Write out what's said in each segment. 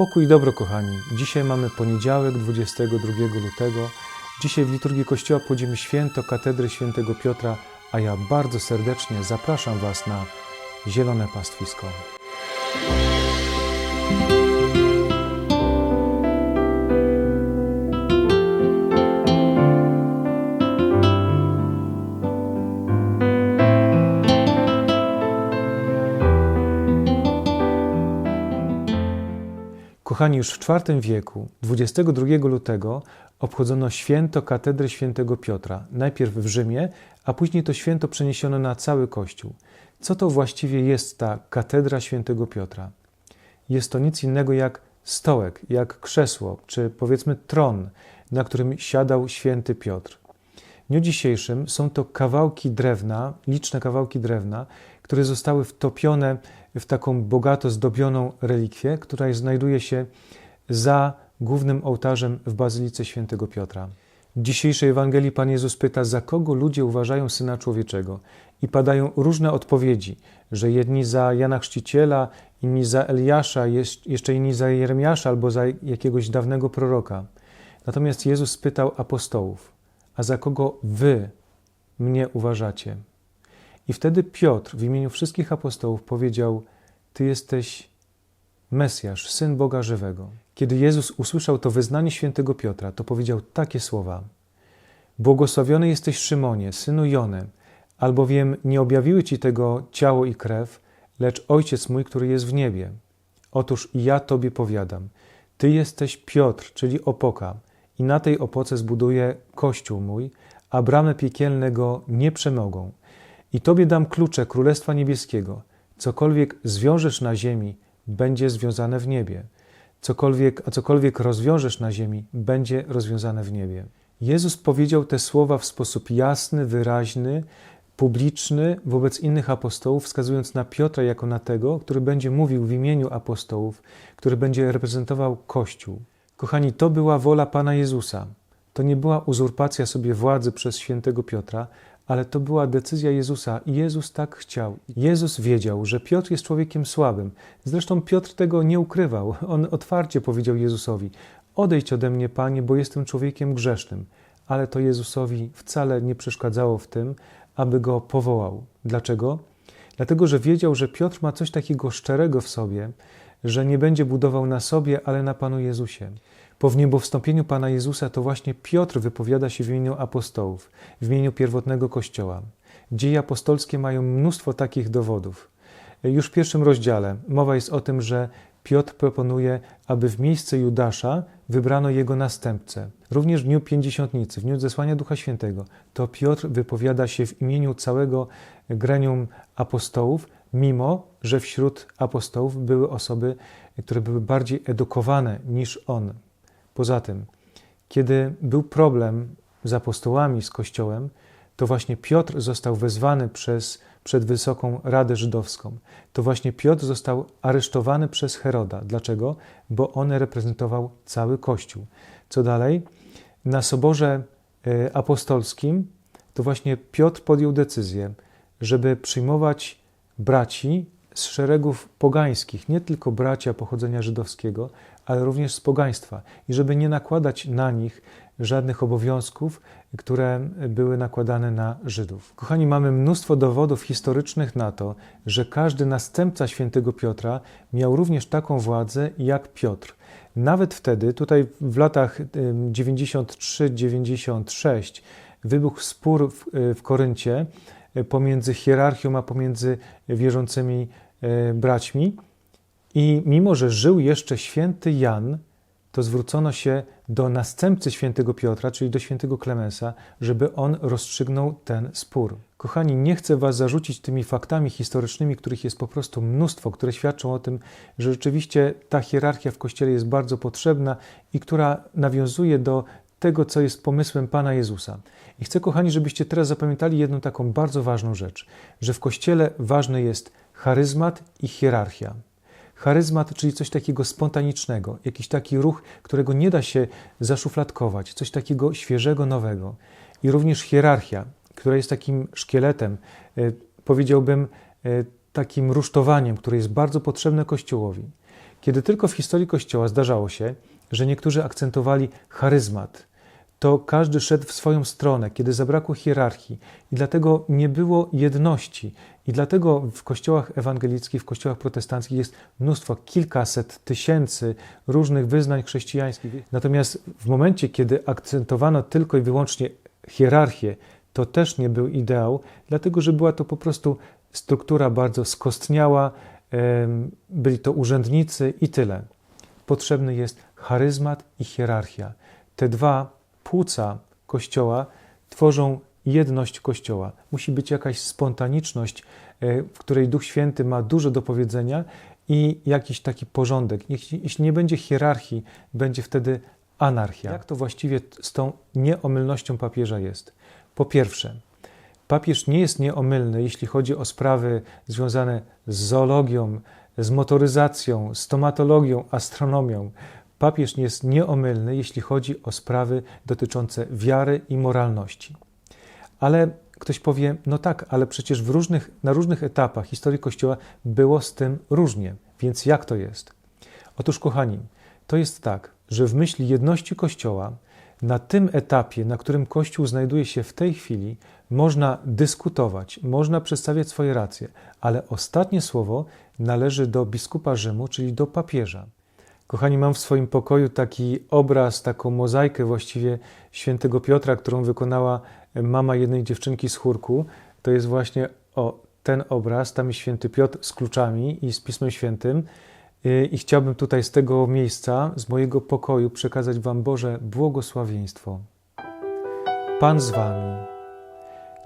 Pokój i dobro, kochani. Dzisiaj mamy poniedziałek, 22 lutego. Dzisiaj w liturgii Kościoła podziemy święto katedry świętego Piotra, a ja bardzo serdecznie zapraszam Was na zielone pastwisko. Kochani, już w IV wieku, 22 lutego, obchodzono święto katedry świętego Piotra. Najpierw w Rzymie, a później to święto przeniesiono na cały Kościół. Co to właściwie jest ta katedra świętego Piotra? Jest to nic innego jak stołek, jak krzesło, czy powiedzmy tron, na którym siadał święty Piotr. Dniu dzisiejszym są to kawałki drewna, liczne kawałki drewna, które zostały wtopione w taką bogato zdobioną relikwię, która znajduje się za głównym ołtarzem w Bazylice Świętego Piotra. W dzisiejszej Ewangelii Pan Jezus pyta, za kogo ludzie uważają Syna Człowieczego. I padają różne odpowiedzi, że jedni za Jana Chrzciciela, inni za Eliasza, jeszcze inni za Jeremiasza albo za jakiegoś dawnego proroka. Natomiast Jezus pytał apostołów, a za kogo wy mnie uważacie? I wtedy Piotr w imieniu wszystkich apostołów powiedział: Ty jesteś Mesjasz, syn Boga żywego. Kiedy Jezus usłyszał to wyznanie świętego Piotra, to powiedział takie słowa: Błogosławiony jesteś Szymonie, synu Jone, albowiem nie objawiły ci tego ciało i krew, lecz Ojciec mój, który jest w niebie. Otóż ja tobie powiadam: Ty jesteś Piotr, czyli opoka, i na tej opoce zbuduję kościół mój, a bramy piekielne go nie przemogą. I Tobie dam klucze Królestwa Niebieskiego. Cokolwiek zwiążesz na ziemi, będzie związane w niebie. Cokolwiek, a cokolwiek rozwiążesz na ziemi, będzie rozwiązane w niebie. Jezus powiedział te słowa w sposób jasny, wyraźny, publiczny wobec innych apostołów, wskazując na Piotra jako na tego, który będzie mówił w imieniu apostołów, który będzie reprezentował Kościół. Kochani, to była wola Pana Jezusa. To nie była uzurpacja sobie władzy przez świętego Piotra, ale to była decyzja Jezusa i Jezus tak chciał. Jezus wiedział, że Piotr jest człowiekiem słabym. Zresztą Piotr tego nie ukrywał. On otwarcie powiedział Jezusowi: Odejdź ode mnie, panie, bo jestem człowiekiem grzesznym. Ale to Jezusowi wcale nie przeszkadzało w tym, aby go powołał. Dlaczego? Dlatego, że wiedział, że Piotr ma coś takiego szczerego w sobie, że nie będzie budował na sobie, ale na Panu Jezusie. Po wniebowstąpieniu Pana Jezusa to właśnie Piotr wypowiada się w imieniu apostołów, w imieniu pierwotnego Kościoła. Dzieje apostolskie mają mnóstwo takich dowodów. Już w pierwszym rozdziale mowa jest o tym, że Piotr proponuje, aby w miejsce Judasza wybrano jego następcę. Również w dniu Pięćdziesiątnicy, w dniu zesłania Ducha Świętego, to Piotr wypowiada się w imieniu całego gremium apostołów, mimo że wśród apostołów były osoby, które były bardziej edukowane niż on. Poza tym, kiedy był problem z apostołami, z Kościołem, to właśnie Piotr został wezwany przez, przed Wysoką Radę Żydowską. To właśnie Piotr został aresztowany przez Heroda. Dlaczego? Bo on reprezentował cały Kościół. Co dalej? Na soborze e, apostolskim to właśnie Piotr podjął decyzję, żeby przyjmować braci z szeregów pogańskich, nie tylko bracia pochodzenia żydowskiego, ale również z pogaństwa i żeby nie nakładać na nich żadnych obowiązków, które były nakładane na Żydów. Kochani, mamy mnóstwo dowodów historycznych na to, że każdy następca świętego Piotra miał również taką władzę jak Piotr. Nawet wtedy, tutaj w latach 93-96, wybuchł spór w, w Koryncie pomiędzy hierarchią a pomiędzy wierzącymi braćmi. I mimo, że żył jeszcze święty Jan, to zwrócono się do następcy świętego Piotra, czyli do świętego Klemensa, żeby on rozstrzygnął ten spór. Kochani, nie chcę Was zarzucić tymi faktami historycznymi, których jest po prostu mnóstwo, które świadczą o tym, że rzeczywiście ta hierarchia w Kościele jest bardzo potrzebna i która nawiązuje do tego, co jest pomysłem Pana Jezusa. I chcę, kochani, żebyście teraz zapamiętali jedną taką bardzo ważną rzecz, że w Kościele ważny jest charyzmat i hierarchia. Charyzmat, czyli coś takiego spontanicznego, jakiś taki ruch, którego nie da się zaszufladkować, coś takiego świeżego, nowego. I również hierarchia, która jest takim szkieletem, e, powiedziałbym, e, takim rusztowaniem, które jest bardzo potrzebne Kościołowi. Kiedy tylko w historii Kościoła zdarzało się, że niektórzy akcentowali charyzmat, to każdy szedł w swoją stronę, kiedy zabrakło hierarchii i dlatego nie było jedności. I dlatego w kościołach ewangelickich, w kościołach protestanckich jest mnóstwo, kilkaset tysięcy różnych wyznań chrześcijańskich. Natomiast w momencie, kiedy akcentowano tylko i wyłącznie hierarchię, to też nie był ideał, dlatego że była to po prostu struktura bardzo skostniała, byli to urzędnicy i tyle. Potrzebny jest charyzmat i hierarchia. Te dwa płuca Kościoła tworzą jedność Kościoła. Musi być jakaś spontaniczność, e, w której Duch Święty ma dużo do powiedzenia i jakiś taki porządek. Jeśli, nie będzie hierarchii, będzie wtedy anarchia. Jak to właściwie z tą nieomylnością papieża jest? Po pierwsze, papież nie jest nieomylny, jeśli chodzi o sprawy związane z zoologią, z motoryzacją, stomatologią, astronomią. Papież jest nieomylny, jeśli chodzi o sprawy dotyczące wiary i moralności. Ale ktoś powie, no tak, ale przecież różnych, na różnych etapach historii Kościoła było z tym różnie. Więc jak to jest? Otóż, kochani, to jest tak, że w myśli jedności Kościoła, na tym etapie, na którym Kościół znajduje się w tej chwili, można dyskutować, można przedstawiać swoje racje, ale ostatnie słowo należy do biskupa Rzymu, czyli do papieża. Kochani, mam w swoim pokoju taki obraz, taką mozaikę właściwie świętego Piotra, którą wykonała mama jednej dziewczynki z chórku. To jest właśnie o ten obraz, tam jest święty Piotr z kluczami i z Pismem Świętym. I chciałbym tutaj z tego miejsca, z mojego pokoju przekazać Wam Boże błogosławieństwo. Pan z Wami.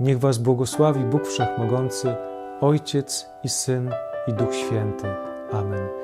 Niech Was błogosławi Bóg Wszechmogący, Ojciec i Syn i Duch Święty. Amen.